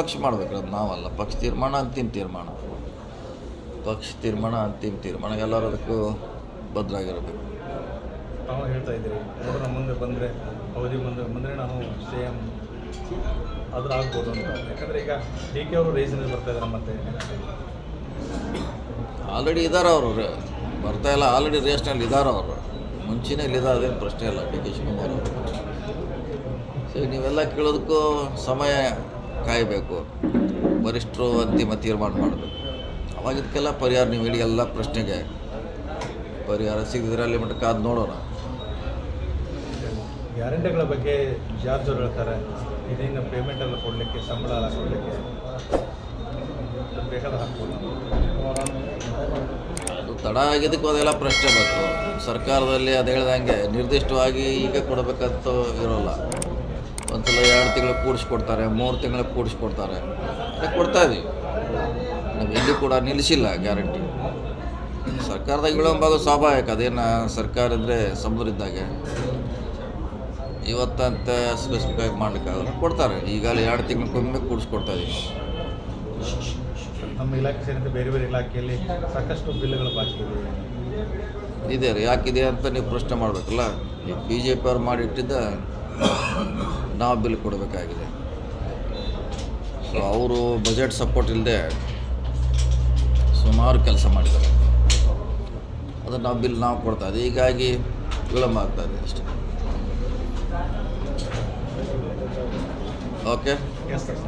ಪಕ್ಷ ಮಾಡ್ಬೇಕು ಅದು ನಾವಲ್ಲ. ಪಕ್ಷ ತೀರ್ಮಾನ ಅಂತಿಮ ತೀರ್ಮಾನ. ಪಕ್ಷ ತೀರ್ಮಾನ ಅಂತಿಮ ತೀರ್ಮಾನ ಎಲ್ಲರೂ ಅದಕ್ಕೂ ಭದ್ರಾಗಿರಬೇಕು. ತಾವು ಹೇಳ್ತಾ ಇದ್ದೀರಿ ನೋಡೋಣ ಮುಂದೆ ಬಂದರೆ ಅವಧಿ ಮುಂದೆ ಬಂದರೆ ನಾನು ಸಿ ಎಂ ಆದರೂ ಆಗ್ಬೋದು ಅಂತ. ಯಾಕಂದರೆ ಈಗ ಡಿ ಕೆ ಅವರು ರೇಸಿನಲ್ಲಿ ಬರ್ತಾ ಇದ್ದಾರೆ ಮತ್ತೆ. ಆಲ್ರೆಡಿ ಇದ್ದಾರೆ ಅವರು. ಬರ್ತಾ ಇಲ್ಲ ಆಲ್ರೆಡಿ ರೇಸ್ನಲ್ಲಿ ಇದ್ದಾರೆ ಅವರು. ಮುಂಚೆನೇ ಇಲ್ಲಿದ್ದಾರೆ ಅದೇನು ಪ್ರಶ್ನೆ ಇಲ್ಲ. ಡಿ ಕೆ ಶಿವಕುಮಾರ್ ಅವರು. ಸೊ ನೀವೆಲ್ಲ ಕೇಳೋದಕ್ಕೂ ಸಮಯ ಕಾಯಬೇಕು. ವರಿಷ್ಠರು ಅಂತಿಮ ತೀರ್ಮಾನ ಮಾಡಬೇಕು. ಅವಾಗಿದ್ದಕ್ಕೆಲ್ಲ ಪರಿಹಾರ ನೀವು ಹೇಳಿ ಎಲ್ಲ ಪ್ರಶ್ನೆಗೆ ಪರಿಹಾರ ಸಿಗದಿದ್ರೆ ಅಲ್ಲಿ ಮಟ್ಟ ಕಾದು ನೋಡೋಣ. ಗ್ಯಾರಂಟಿಗಳ ಬಗ್ಗೆ ಜಾರ್ಜ್ ಅವರು ಹೇಳ್ತಾರೆ ಇದೇನು ಪೇಮೆಂಟ್ ಎಲ್ಲ ಕೊಡಲಿಕ್ಕೆ ಸಂಬಳ ಎಲ್ಲ ಕೊಡಲಿಕ್ಕೆ? ಅದು ತಡ ಆಗಿದ್ದಕ್ಕೂ ಅದೆಲ್ಲ ಪ್ರಶ್ನೆ ಬಂತು. ಸರ್ಕಾರದಲ್ಲಿ ಅದು ಹೇಳ್ದಂಗೆ ನಿರ್ದಿಷ್ಟವಾಗಿ ಈಗ ಕೊಡಬೇಕಂತ ಇರೋಲ್ಲ. ಒಂದ್ಸಲ ಎರಡು ತಿಂಗಳು ಕೂಡಿಸ್ಕೊಡ್ತಾರೆ ಮೂರು ತಿಂಗಳು ಕೂಡಿಸ್ಕೊಡ್ತಾರೆ. ಕೊಡ್ತಾರೆ ಕೊಡ್ತಾ ಇದೀವಿ. ನಾವು ಎಲ್ಲಿ ಕೂಡ ನಿಲ್ಲಿಸಿಲ್ಲ ಗ್ಯಾರಂಟಿ ಸರ್ಕಾರದಾಗ ವಿಳಂಬ ಸ್ವಾಭಾವಿಕ. ಅದೇನು ಸರ್ಕಾರ ಇದ್ದರೆ ಸಮುದ್ರ ಇದ್ದಾಗೆ ಇವತ್ತಂತ ಸ್ಪೆಸಿಫಿಕ್ ಆಗಿ ಮಾಡ್ಲಿಕ್ಕಾಗಲ್ಲ ಕೊಡ್ತಾರೆ. ಈಗಾಗಲೇ ಎರಡು ತಿಂಗಳು ಕೂಡಿಸ್ಕೊಡ್ತಾ ಇದೀವಿ. ನಮ್ಮ ಇಲಾಖೆ ಸೇರಿದಂತೆ ಬೇರೆ ಬೇರೆ ಇಲಾಖೆಯಲ್ಲಿ ಸಾಕಷ್ಟು ಬಿಲ್ಗಳು ಬಾಕಿ ಇದೆ. ಇದೆ ರೀ. ಯಾಕಿದೆ ಅಂತ ನೀವು ಪ್ರಶ್ನೆ ಮಾಡಬೇಕಲ್ಲ? ಈ ಬಿ ಜೆ ಪಿ ಅವ್ರು ಮಾಡಿಟ್ಟಿದ್ದ ನಾವು ಬಿಲ್ ಕೊಡಬೇಕಾಗಿದೆ. ಸೊ ಅವರು ಬಜೆಟ್ ಸಪೋರ್ಟ್ ಇಲ್ಲದೆ ಸುಮಾರು ಕೆಲಸ ಮಾಡಿದ್ದಾರೆ. ಅದು ನಾವು ಬಿಲ್ ನಾವು ಕೊಡ್ತಾ ಇದ್ದೀವಿ. ಹೀಗಾಗಿ ವಿಳಂಬ ಆಗ್ತಾ ಇದೆ ಅಷ್ಟೇ. Okay sir